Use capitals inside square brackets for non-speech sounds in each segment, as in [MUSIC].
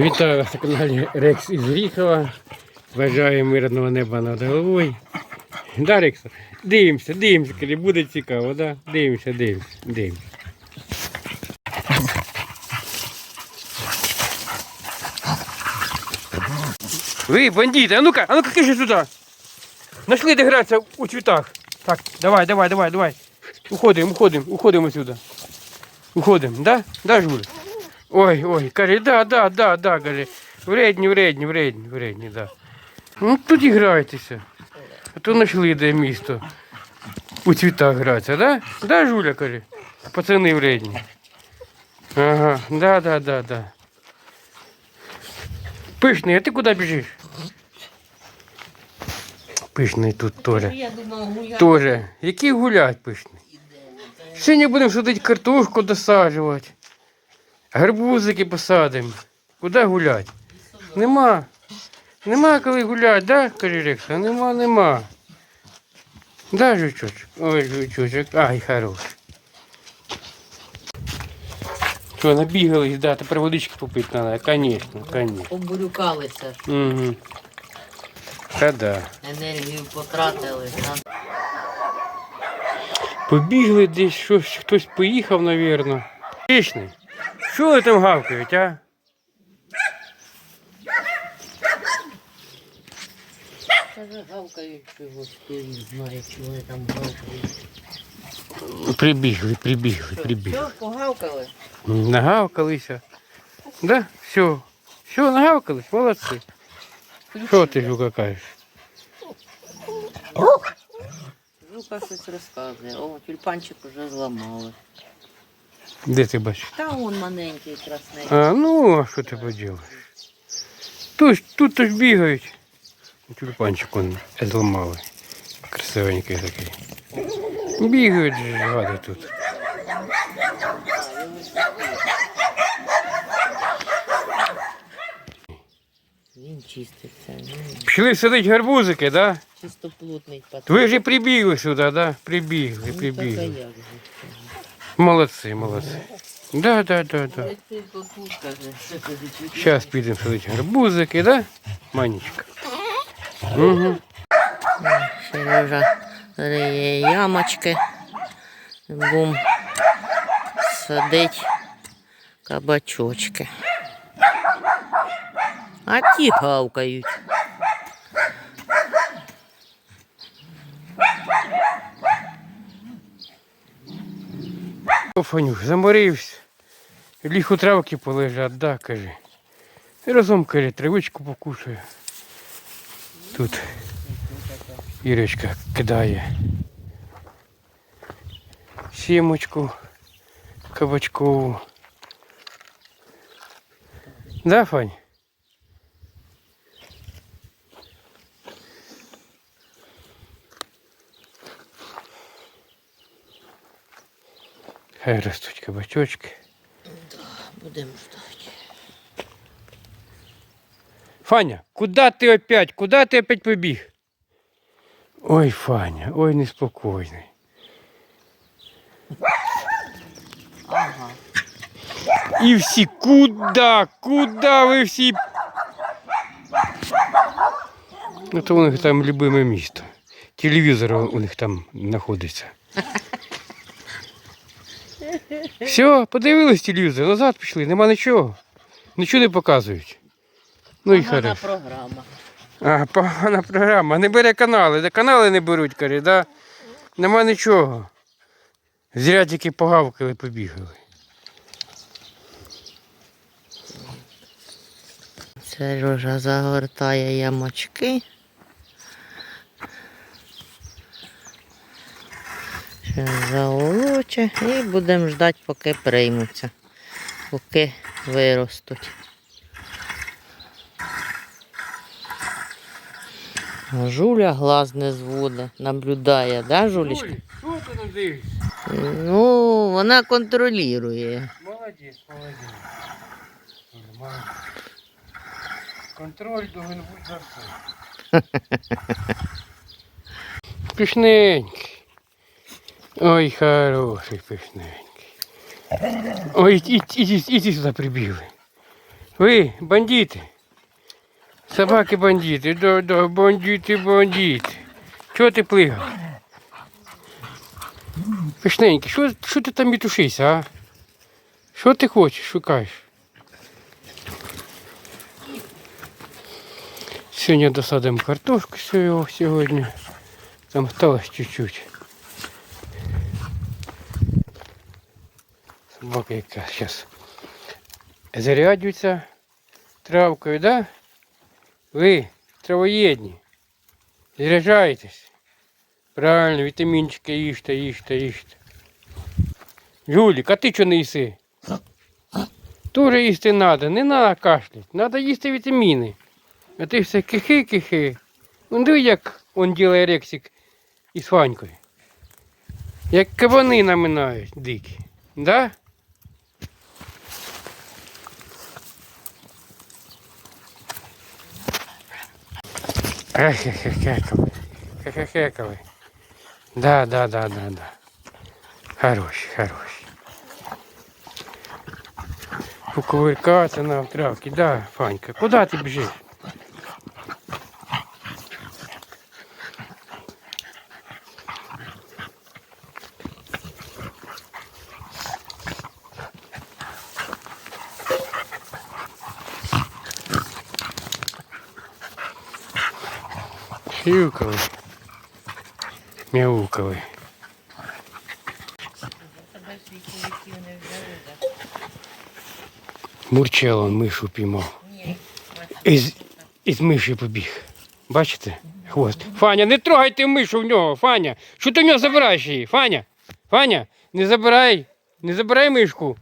Вітаю вас на каналі Рекс із Ріхова. Бажаю мирного неба над головою. Да, Рекс? Дивимося, дивимося, коли буде цікаво, да? Дивимося, дивимося, дивимося. Ви, бандити, а ну-ка, а ну-ка, киши сюди. Нашли де гратися у цвітах. Так, давай, давай, давай, давай. Уходимо, уходимо, уходимо сюди. Уходимо, да? Да, Жуля? Ой, ой, каже, да, да, да, да, каже. Вредні, вредні, вредні, вредні, да. Ну тут і грайтеся. А то знайшли де місто. У цвітах гратися, да? Да, Жуля, каже. Пацани вредні. Ага, да, да, да, да. Пишний, а ти куди біжиш? Пишний тут теж. Думала, гуляти. Тоже. Які гулять пишні. Сьогодні будемо садити картошку досаджувати. Гарбузики посадимо. Куди гулять? Нема. Нема коли гулять, да, каже Рекса? Нема, нема. Да, жучочок? Ой, жучочок. Ай, хорош. Що, набігались, да, тепер водички попити треба. Конечно, конечно. Обурюкалися, Угу. Та да. енергію потратили. на- Побігли десь, щось, хтось поїхав, навірно. Пішний. Що вони там гавкають, а? Каже, гавкають чогось, знає, вони там гавкають. Прибігли, прибігли, прибігли. Що, погавкали? Нагавкалися. Да? Все. Все, нагавкались, молодці. Що ти, Жука, кажеш? Жука щось розказує. О, тюльпанчик уже зламали. Де ти бачиш? Та он маленький, красненький. А, ну, а що ти поділиш? Тут, тут то ж бігають. Тюльпанчик он зламали. Красивенький такий. Бігають ж гади тут. Він чиститься. Ну, Пішли садити гарбузики, да? чистоплотний пацан. Ви ж і прибігли сюди, да? Прибігли, Ну, так, а прибігли. як же? Молодці, молодці. Да, да, да, да. Зараз підемо садити гарбузики, да? Манечка. Угу. Сережа риє ямочки. Бум садить кабачочки. А ті гавкають. Фанюх, заморився. Ліг у травки полежать, да, каже. І разом, каже, травичку покушаю. Тут Ірочка кидає. Сімочку кабачкову. Да, Фань? Хай ростуть кабачочки. Будемо ждати. Фаня, куда ты опять? Куда ты опять побіг? Ой, Фаня, ой, неспокійний. Ага. І всі, куда? Куда ви всі? Ну, то у них там любиме місто. Телевізор у них там знаходиться. Все, подивились телевізор, назад пішли, нема нічого. Нічого не показують. Ну і Погана хорошо. програма. А, погана програма. Не бере канали. Де канали не беруть, каже, да? Нема нічого. Зря тільки погавкали, побігали. Сережа загортає ямочки. Ще заолоче і будемо ждати, поки приймуться, поки виростуть. Жуля глаз не зводить, наблюдає, да, Жулечка? що ти там дивишся? Ну, вона контролює. Молодець, молодець. Молодець. Контроль повинен бути за все. [LAUGHS] Пішненький. Ой, хороший пішненький. Ой, іди, сюди прибігли. Ви, бандити. Собаки бандити, да, да, бандити, бандити. Чого ти плигав? Пишненький, що, що ти там мітушишся, а? Що ти хочеш, шукаєш? Сьогодні досадимо картошку сьо- сьогодні. Там осталось чуть-чуть. Собака зараз зарядюється травкою, да? Ви, травоєдні, заряджаєтесь. Правильно, вітамінчики їжте, їжте, їжте. Жулік, а ти чого не їси? Тоже їсти треба, не треба кашлять, треба їсти вітаміни. А ти все кихи-кихи. Ну диви, як он ділає рексик із Фанькою. Як кабани наминають дикі. Да? Хе-хе-хе-хекали. Хе-хе-хекали. Да, да, да, да, да. Хороший, хороший. Покувыркаться нам травке. Да, Фанька, куда ты бежишь? Хрюкали. Мяукали. Так? Он мишу піймав. Із, із миші побіг. Бачите? Хвост. Фаня, не трогайте мишу в нього, Фаня. Що ти в нього забираєш її? Фаня? Фаня, не забирай. Не забирай мишку.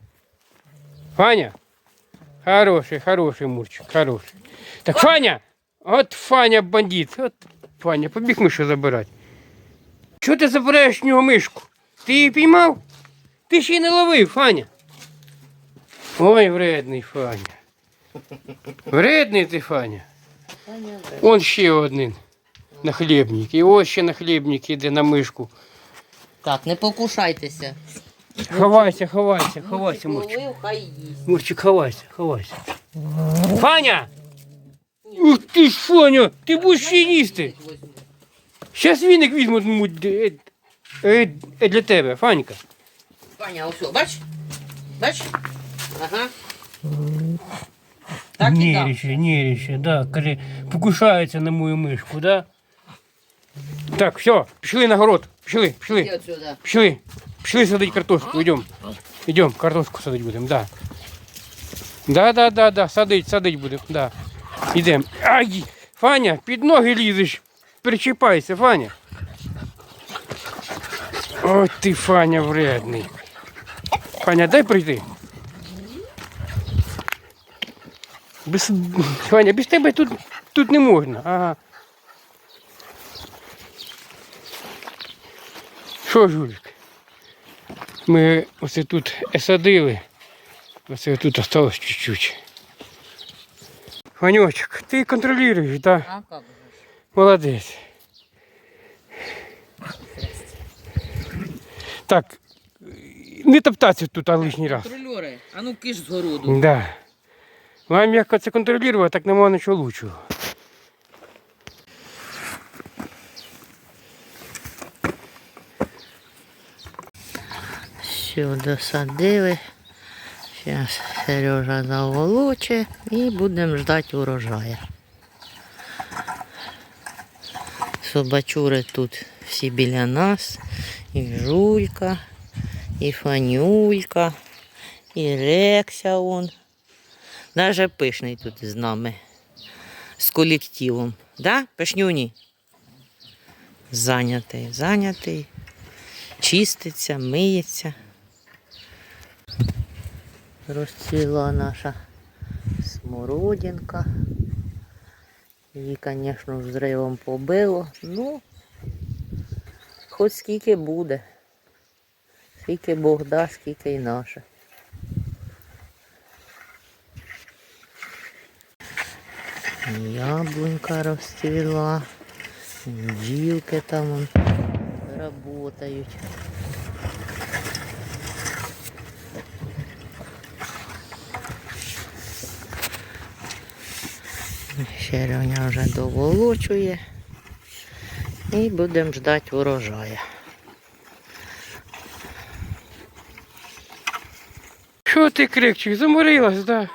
Фаня. Хороший, хороший мурчик, хороший. Так, Фаня! От Фаня бандит. От Фаня, побіг мишу забирати. Чого ти забираєш в нього мишку? Ти її піймав? Ти ще й не ловив, Фаня. Ой, вредний Фаня. Вредний ти, Фаня. Он ще один на хлібник. І ось ще на хлібник іде на мишку. Так, не покушайтеся. Ховайся, ховайся, ховайся, Мурчик. Мурчик, ховайся, ховайся. Фаня! Ух ти ж, Фаня, ти будеш ще їсти. Возьму. Щас віник візьму е, е, е, для тебе, Фанька. Паня, ось, о, бач? Бач? Ага. Так і так. Неріще, неріще, да, коли покушається на мою мишку, да? Так, все, пішли на город, пішли, пішли. Іди отсюда. Пішли, пішли садить картошку, йдем. Йдем, картошку садить будемо, да. Да, да, да, да, садить, садить будемо, да. Йдем. Ай, Фаня, під ноги лізеш. Причіпайся, Фаня. Ой ти, Фаня, вредний. Фаня, дай прийти. Без, Фаня, без тебе тут, тут не можна. Ага. Що, Жулік? Ми оце тут садили. Оце тут осталось чуть-чуть. Ванечок, ти контролюєш, так? А як же ж? Молодець. Так, не топтатися тут а лишній раз. Контрольори, а ну киш з городу. Да. Вам як це контролювати, так нема нічого лучшого. Все, досадили. Зараз Сережа заволоче і будемо ждати урожаю. Собачури тут всі біля нас. І жулька, і фанюлька, і Рекся он. Даже пишний тут з нами. З колективом. Да, пишнюні? Зайнятий, зайнятий. Чиститься, миється. Розцвіла наша смородинка. Її, звісно, взривом побило. Ну, хоч скільки буде. Скільки Бог дасть, скільки й наше. Яблунька розцвіла. Бджілки там работають. Щереня вже доволочує. І будемо ждати урожаю. Що ти крикчик? Заморилась, да?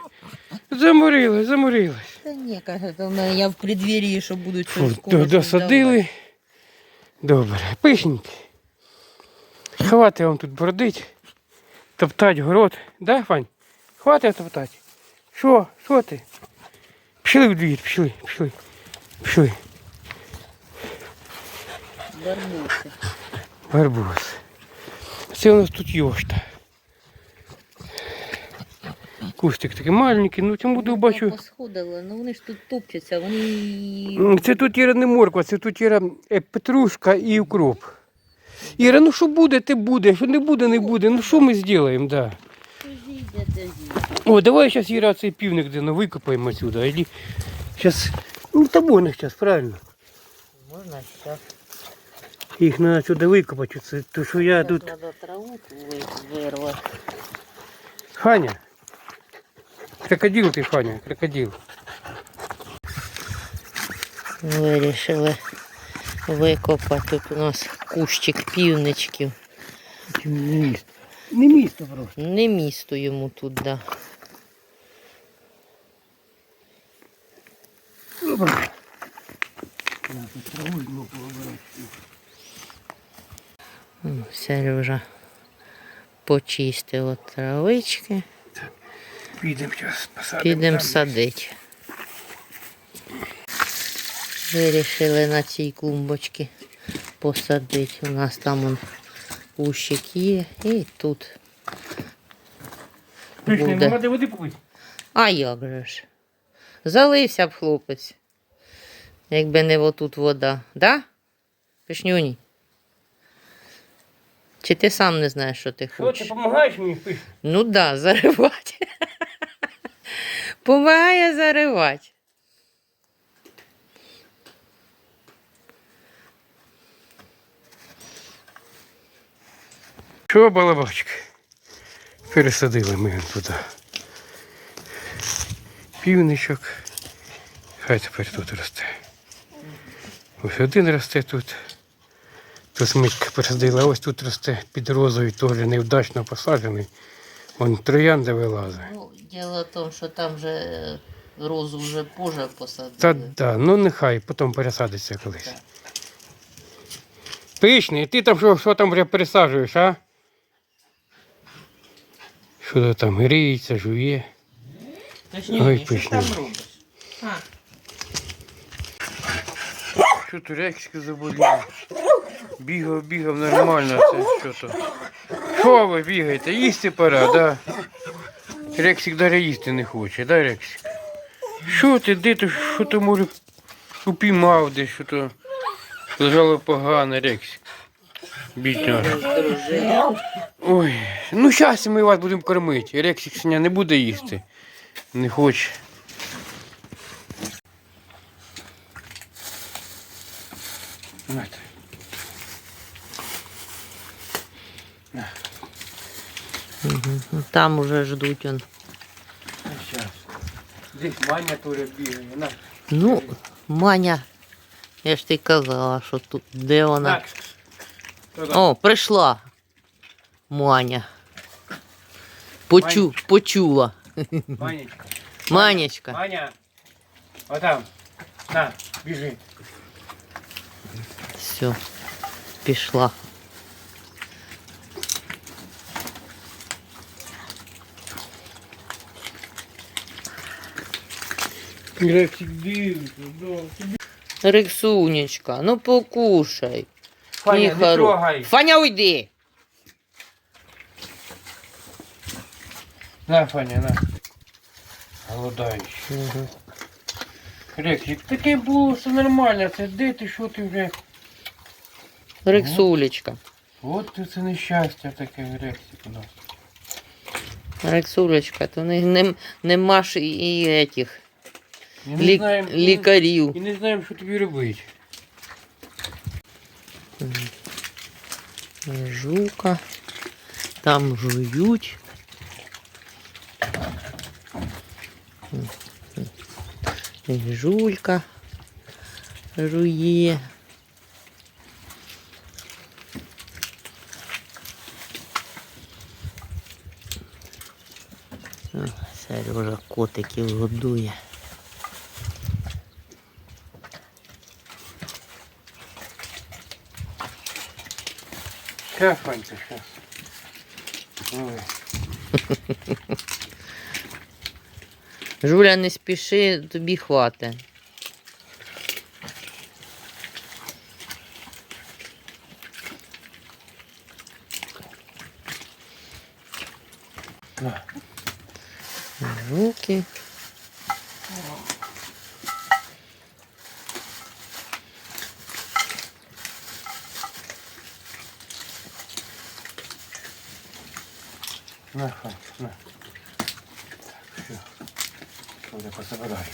Заморилась, заморилась. Та ні, каже, то в мене я в преддвір'ї, що будуть щось скоро досадили. Добре. Пишненькі. Хватить вам тут бродить, топтать город. Да, Фань? Хватить топтать. Що? Що ти? Пішли в двір, пішли, пішли. Пішли. Вернувся. Гарбуз. Це у нас тут йошта. Кустик такий маленький, ну цьому буду бачу. Посходили, ну вони ж тут тупчаться, вони Це тут Іра не морква, це тут Іра е, петрушка і укроп. Іра, ну що буде, те буде, що не буде, не буде. Ну що ми зробимо, да. О, давай зараз Іра цей півник де ну, викопаємо отсюда. Или... Зараз, ну можна зараз, правильно. Можна ще. Їх треба сюди викопати, це, то що я тут. Треба траву ви- вирвати. Ханя. Крокодил ти, Ханя, крокодил. Вирішили викопати. Тут у нас кущик півничків. Не місто. Не місто просто. Не місто йому тут, да. М, Сережа почистив травички. Підемо посадимо. Підемо садити. Вирішили на цій клумбочці посадити. У нас там он кущик є і тут. Буде. А як же ж? Залився б хлопець. Якби не отут вода. Да? Пишнюні? Чи ти сам не знаєш, що ти Що, ти допомагаєш мені? Пиш? Ну да, заривати. [LAUGHS] Помагає заривати. Що, балабачки? Пересадили ми його туди. Півничок. Хай тепер тут росте. Ось один росте тут. Тут смичка пересадила, ось тут росте під розою теж невдачно посаджений. Вон троянда вилазить. Ну, діло в тому, що там вже розу вже позже посадили. Та да, ну нехай, потім пересадиться колись. Пишний, ти там що, що там вже пересаджуєш, а? Що там гріється, жує. Ой, пишний. Що то речки заболів? Бігав, бігав нормально, це що то. Що ви бігаєте? Їсти пора, да? Рексик навіть їсти не хоче, да, Рексик? Що ти, де ти, що ти може упіймав десь, що то лежало погано, Рексик. Бідня. Ой, ну зараз ми вас будемо кормити. Рексик сьогодні не буде їсти. Не хоче. Нате. Ну, Там уже ждуть он. Сейчас. Здесь Маня тоже бігає. На. Ну, Маня, я ж ти казала, що тут де вона. Так. Що там? О, прийшла. Маня. Почу, почула. Манечка. Манечка. Маня. Отам. На, біжи. Все, пішла. Рексунечка, ну покушай. Фаня, не трогай. Фаня, уйди. На, Фаня, на. Голодаючий. Угу. Рексик, таке було все нормально. Це де ти, що ти вже? Рексулечка. От ти це нещастя таке, Рексик у нас. Рексулечка, то не, не, нема ж і, і этих І не лік, знаємо, лікарів. І не знаємо, що тобі робити. Жука. Там жують. І жулька жує. Сережа котиків годує. Щас, Ванька, щас. Ой. Жуля, не спіши, тобі хватить. На. Руки. На, Ванька, на. Так, все. Надо пособирать.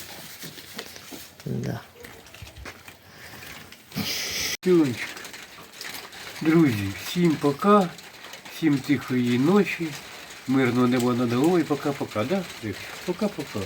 Да. Тюнчик. Друзі, всім пока, всім тихої ночі, мирного неба над головою, пока-пока, да? Пока-пока.